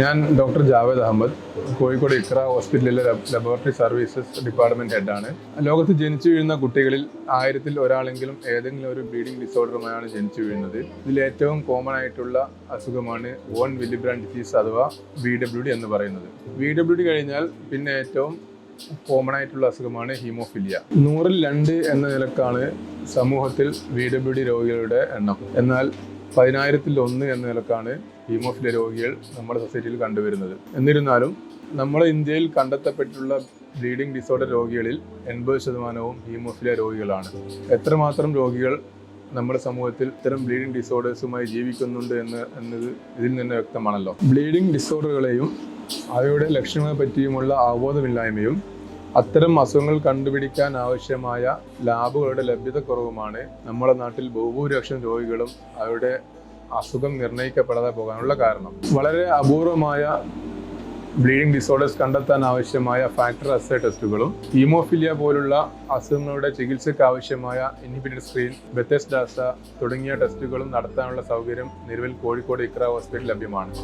ഞാൻ ഡോക്ടർ ജാവേദ് അഹമ്മദ് കോഴിക്കോട് ഇക്ര ഹോസ്പിറ്റലിലെ laboratory services department ഹെഡാണ്. ലോകത്ത് ജനിച്ചു വീഴുന്ന കുട്ടികളിൽ ആയിരത്തിൽ ഒരാളെങ്കിലും ഏതെങ്കിലും ഒരു ബ്ലീഡിംഗ് ഡിസോർഡറുമായാണ് ജനിച്ചു വീഴുന്നത്. ഇതിൽ ഏറ്റവും കോമൺ ആയിട്ടുള്ള അസുഖമാണ് വോൺ വില്ലിബ്രാൻഡ് ഡിസീസ് അഥവാ വി ഡബ്ല്യു ഡി എന്ന് പറയുന്നത്. വി ഡബ്ല്യു ഡി കഴിഞ്ഞാൽ പിന്നെ ഏറ്റവും കോമൺ ആയിട്ടുള്ള അസുഖമാണ് ഹീമോഫിലിയ. നൂറിൽ രണ്ട് എന്ന നിലക്കാണ് സമൂഹത്തിൽ വി ഡബ്ല്യു ഡി രോഗികളുടെ എണ്ണം. എന്നാൽ പതിനായിരത്തിൽ ഒന്ന് എന്ന നിലക്കാണ് ഹീമോഫിലിയ രോഗികൾ നമ്മുടെ സൊസൈറ്റിയിൽ കണ്ടുവരുന്നത്. എന്നിരുന്നാലും നമ്മുടെ ഇന്ത്യയിൽ കണ്ടെത്തപ്പെട്ടിട്ടുള്ള ബ്ലീഡിംഗ് ഡിസോർഡർ രോഗികളിൽ എൺപത് ശതമാനവും ഹീമോഫിലിയ രോഗികളാണ്. എത്രമാത്രം രോഗികൾ നമ്മുടെ സമൂഹത്തിൽ ഇത്തരം ബ്ലീഡിംഗ് ഡിസോർഡേഴ്സുമായി ജീവിക്കുന്നുണ്ട് എന്ന് എന്നത് ഇതിൽ നിന്ന് വ്യക്തമാണല്ലോ. ബ്ലീഡിംഗ് ഡിസോർഡറുകളെയും അവയുടെ ലക്ഷണങ്ങളെ പറ്റിയുമുള്ള അവബോധമില്ലായ്മയും അത്തരം അസുഖങ്ങൾ കണ്ടുപിടിക്കാൻ ആവശ്യമായ ലാബുകളുടെ ലഭ്യതക്കുറവുമാണ് നമ്മുടെ നാട്ടിൽ ബഹുഭൂരിപക്ഷം രോഗികളും അവരുടെ അസുഖം നിർണയിക്കപ്പെടാതെ പോകാനുള്ള കാരണം. വളരെ അപൂർവമായ ബ്ലീഡിംഗ് ഡിസോർഡേഴ്സ് കണ്ടെത്താൻ ആവശ്യമായ ഫാക്ടർ അസ ടെസ്റ്റുകളും ഹീമോഫിലിയ പോലുള്ള അസുഖങ്ങളുടെ ചികിത്സയ്ക്ക് ആവശ്യമായ ഇൻഹിബിറ്റഡ് സ്ക്രീൻ ബെത്തസ്ഡാസ തുടങ്ങിയ ടെസ്റ്റുകളും നടത്താനുള്ള സൗകര്യം നിലവിൽ കോഴിക്കോട് ഇക്ര ഹോസ്പിറ്റൽ ലഭ്യമാണ്.